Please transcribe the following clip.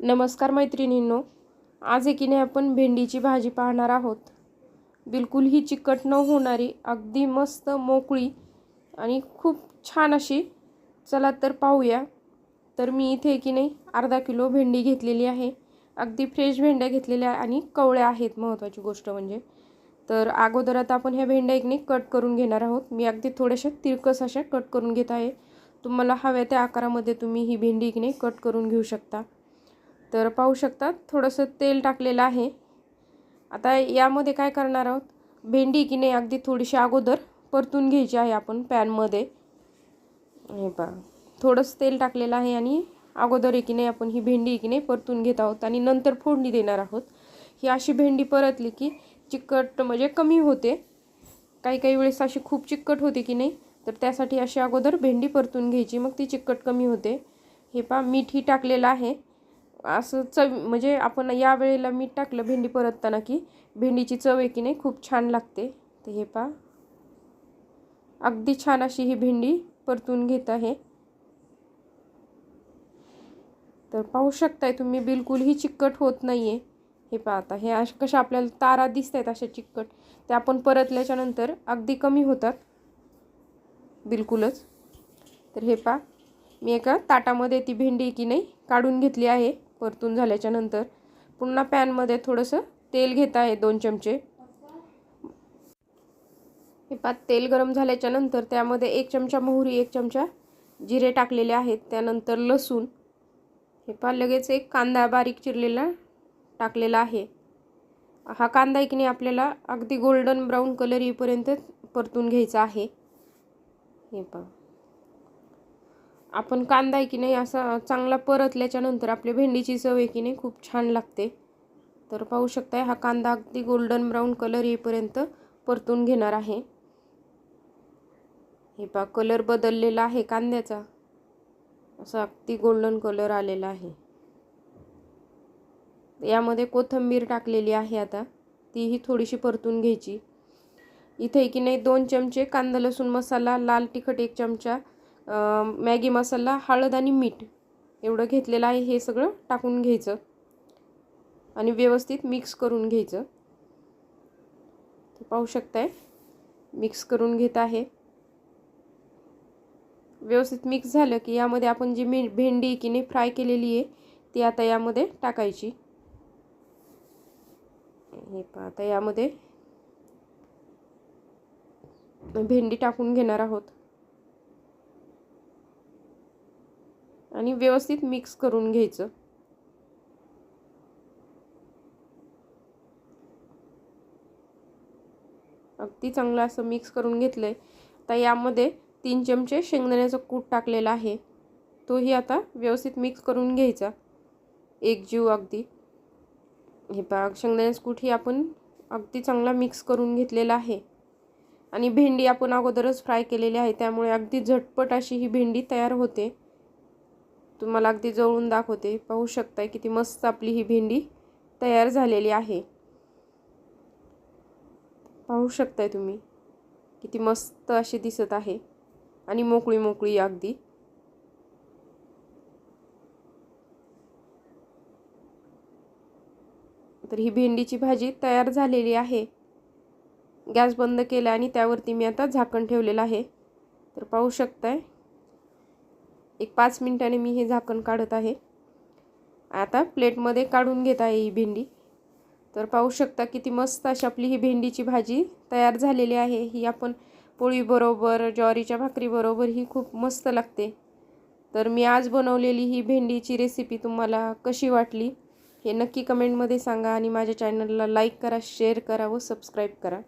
नमस्कार मैत्रिणींनो आज एकीने आपण भेंडीची भाजी पाहणार आहोत. बिलकुल ही चिकट न होणारी अगदी मस्त मोकळी आणि खूप छान अशी चला तर पाहूया. तर मी इथे की नाही अर्धा किलो भेंडी घेतलेली आहे. अगदी फ्रेश भेंड्या घेतलेल्या आणि कवळ्या आहेत महत्त्वाची गोष्ट म्हणजे. तर अगोदर आता आपण ह्या भेंड्या एकने कट करून घेणार आहोत. मी अगदी थोड्याशा तिरकस अशा कट करून घेत आहे. तुम्हाला हव्या त्या आकारामध्ये तुम्ही ही भेंडी एकने कट करून घेऊ शकता. तर पाहू शकता थोडंसं तेल टाकलेलं आहे. आता यामध्ये काय करणार आहोत? भेंडी की नाही अगदी थोडीशी अगोदर परतून घ्यायची आहे आपण पॅनमध्ये. हे पहा थोडंसं तेल टाकलेलं आहे आणि अगोदर की नाही आपण ही भेंडी की नाही परतून घेत आहोत आणि नंतर फोडणी देणार आहोत. ही अशी भेंडी परतली की चिकट म्हणजे कमी होते. काही काही वेळेस अशी खूप चिकट होते की नाही तर त्यासाठी अशी अगोदर भेंडी परतून घ्यायची मग ती चिकट कमी होते. हे पहा मीठ ही टाकलेलं आहे. असं चव म्हणजे आपण या वेळेला मीठ टाकलं भेंडी परतताना की भेंडीची चव आहे की नाही खूप छान लागते. तर हे पहा. अगदी छान अशी ही भेंडी परतून घेत आहे. तर पाहू शकताय तुम्ही बिलकुल ही चिकट होत नाही आहे हे पहा आता हे अशा कशा आपल्याला तारा दिसत आहेत अशा चिकट. त्या आपण परतल्याच्या नंतर अगदी कमी होतात. बिलकुलच. तर हे पहा मी एका ताटामध्ये ती भेंडी की नाही काढून घेतली आहे. परतून झाल्याच्यानंतर पुन्हा पॅनमध्ये थोडंसं तेल घेत आहे दोन चमचे. हे पात तेल गरम झाल्याच्यानंतर त्यामध्ये एक चमचा मोहरी एक चमचा जिरे टाकलेले आहेत. त्यानंतर लसूण. हे पा लगेच एक कांदा बारीक चिरलेला टाकलेला आहे. हा कांदा एकने आपल्याला अगदी गोल्डन ब्राऊन कलर येईपर्यंत परतून घ्यायचा आहे. हे पहा. आपण कांदा आहे की नाही असा चांगला परतल्याच्यानंतर आपली भेंडीची चव आहे की नाही खूप छान लागते. तर पाहू शकताय हा कांदा अगदी गोल्डन ब्राऊन कलर येईपर्यंत परतून घेणार आहे. हे पा कलर बदललेला आहे कांद्याचा. असा अगदी गोल्डन कलर आलेला आहे. यामध्ये कोथिंबीर टाकलेली आहे आता. तीही थोडीशी परतून घ्यायची. इथे की नाही दोन चमचे कांदा लसूण मसाला लाल तिखट एक चमचा मॅगी मसाला हळद आणि मीठ एवढं घेतलेलं आहे हे सगळं टाकून घ्यायचं. आणि व्यवस्थित मिक्स करून घ्यायचं. पाहू शकताय? मिक्स करून घेत आहे. व्यवस्थित मिक्स झालं की यामध्ये आपण जी मी भेंडी की नाही फ्राय केलेली आहे ती आता यामध्ये टाकायची. हे पहा आता यामध्ये भेंडी टाकून घेणार आहोत. आणि व्यवस्थित मिक्स करून घ्यायचं. अगदी चांगलं असं मिक्स करून घेतलं आहे तर यामध्ये तीन चमचे शेंगदाण्याचं कूट टाकलेला आहे. तोही आता व्यवस्थित मिक्स करून घ्यायचा. एक जीव अगदी. हे पहा शेंगदाण्याचं कूट ही आपण अगदी चांगला मिक्स करून घेतलेला आहे. आणि भेंडी आपण अगोदरच फ्राय केलेली आहे त्यामुळे अगदी झटपट अशी ही भेंडी तयार होते. तुम्हाला अगदी जवळून दाखवते. पाहू शकताय किती मस्त आपली ही भेंडी तयार झालेली आहे. पाहू शकताय तुम्ही किती मस्त अशी दिसत आहे आणि मोकळी मोकळी अगदी. तर ही भेंडीची भाजी तयार झालेली आहे. गॅस बंद केला आणि त्यावरती मी आता झाकण ठेवलेलं आहे. तर पाहू शकताय एक पाच मिनिटाने मी हे झाकण काढत आहे. आता प्लेटमध्ये काढून घेत आहे ही भेंडी. तर पाहू शकता किती मस्त अशी आपली ही भेंडीची भाजी तयार झालेली आहे. ही आपण पोळीबरोबर ज्वारीच्या भाकरीबरोबर ही खूप मस्त लागते. तर मी आज बनवलेली ही भेंडीची रेसिपी तुम्हाला कशी वाटली हे नक्की कमेंटमध्ये सांगा आणि माझ्या चॅनलला लाईक करा शेअर करा व सबस्क्राईब करा.